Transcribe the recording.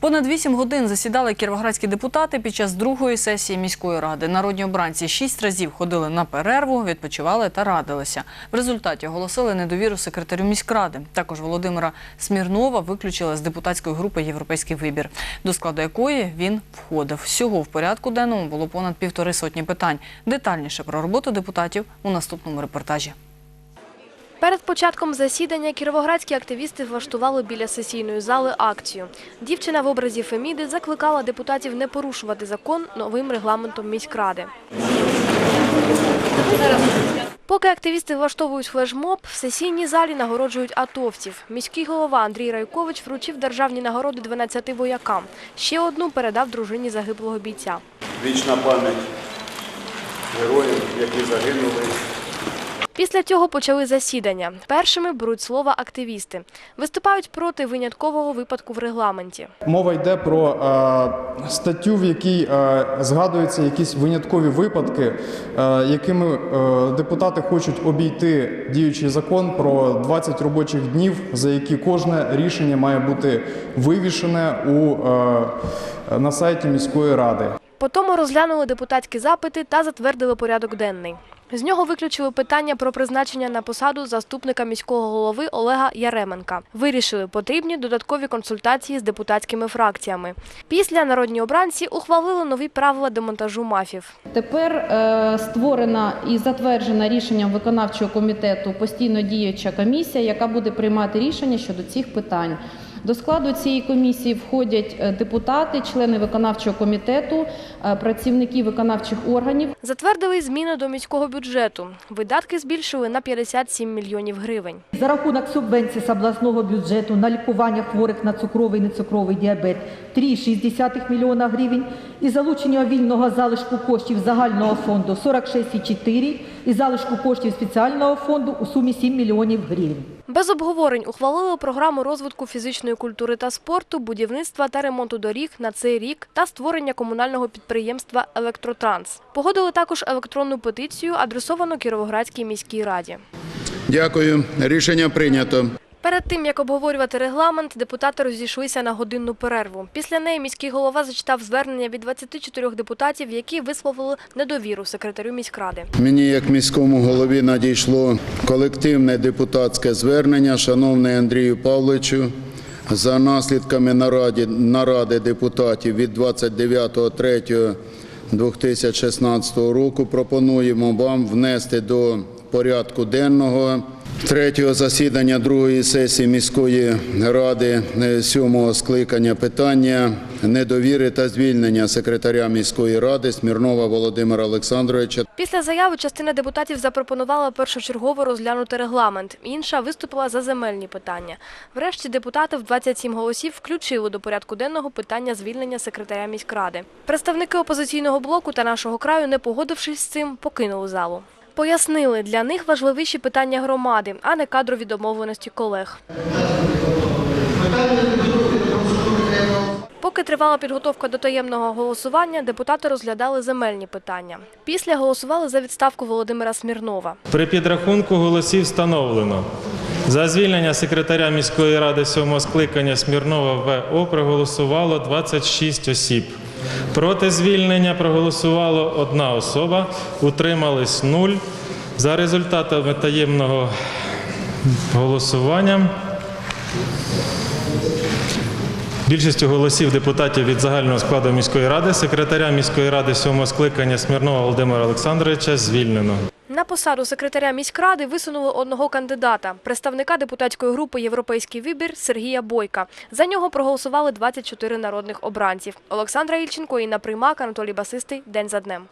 Понад вісім годин засідали кіровоградські депутати під час другої сесії міської ради. Народні обранці шість разів ходили на перерву, відпочивали та радилися. В результаті оголосили недовіру секретарю міськради. Також Володимира Смірнова виключили з депутатської групи Європейський вибір, до складу якої він входив. Всього в порядку денному було понад півтори сотні питань. Детальніше про роботу депутатів у наступному репортажі. Перед початком засідання кіровоградські активісти влаштували біля сесійної зали акцію. Дівчина в образі Феміди закликала депутатів не порушувати закон новим регламентом міськради. Поки активісти влаштовують флешмоб, в сесійній залі нагороджують атовців. Міський голова Андрій Райкович вручив державні нагороди 12 воякам. Ще одну передав дружині загиблого бійця. Вічна пам'ять героїв, які загинули. Після цього почали засідання. Першими беруть слово активісти. Виступають проти виняткового випадку в регламенті. Мова йде про е, статтю, в якій е, згадуються якісь виняткові випадки, е, якими е, депутати хочуть обійти діючий закон про 20 робочих днів, за які кожне рішення має бути вивішене у, е, на сайті міської ради. Потім розглянули депутатські запити та затвердили порядок денний. З нього виключили питання про призначення на посаду заступника міського голови Олега Яременка. Вирішили потрібні додаткові консультації з депутатськими фракціями. Після народні обранці ухвалили нові правила демонтажу мафів. Тепер е, створена і затверджена рішенням виконавчого комітету постійно діюча комісія, яка буде приймати рішення щодо цих питань. До складу цієї комісії входять е, депутати, члени виконавчого комітету, е, працівники виконавчих органів. Затвердили зміни до міського бюджету. Видатки збільшили на 57 мільйонів гривень. За рахунок субвенцій з обласного бюджету на лікування хворих на цукровий і нецукровий діабет 3,6 мільйона гривень і залучення вільного залишку коштів загального фонду 46,4 і залишку коштів спеціального фонду у сумі 7 мільйонів гривень. Без обговорень ухвалили програму розвитку фізичної культури та спорту, будівництва та ремонту доріг на цей рік та створення комунального підприємства Електротранс. Погодили також електронну петицію, адресовану Кіровоградській міській раді. Дякую. Рішення прийнято. Перед тим як обговорювати регламент, депутати розійшлися на годинну перерву. Після неї міський голова зачитав звернення від 24 депутатів, які висловили недовіру секретарю міськради. Мені, як міському голові, надійшло колективне депутатське звернення, шановний Андрію Павловичу, за наслідками наради, наради депутатів від 29.03.2016 року пропонуємо вам внести до порядку денного третього засідання другої сесії міської ради е, сьомого скликання питання недовіри та звільнення секретаря міської ради Смірнова Володимира Олександровича Після заяви частина депутатів запропонувала першочергово розглянути регламент, інша виступила за земельні питання. Врешті депутати в 27 голосів включили до порядку денного питання звільнення секретаря міськради. Представники опозиційного блоку та нашого краю, не погодившись з цим, покинули залу. Пояснили, для них важливіші питання громади, а не кадрові домовленості колег. Поки тривала підготовка до таємного голосування, депутати розглядали земельні питання. Після голосували за відставку Володимира Смірнова. При підрахунку голосів встановлено. За звільнення секретаря міської ради сьомого скликання Смірнова ВО проголосувало 26 осіб. Проти звільнення проголосувало одна особа, утримались нуль. За результатами таємного голосування Більшістю голосів депутатів від загального складу міської ради секретаря міської ради сьомого скликання Смірнова Володимира Олександровича звільнено. На посаду секретаря міськради висунули одного кандидата – представника депутатської групи «Європейський вибір» Сергія Бойка. За нього проголосували 24 народних обранців. Олександра Ільченко, Інна Приймак, Анатолій Басистий. День за днем.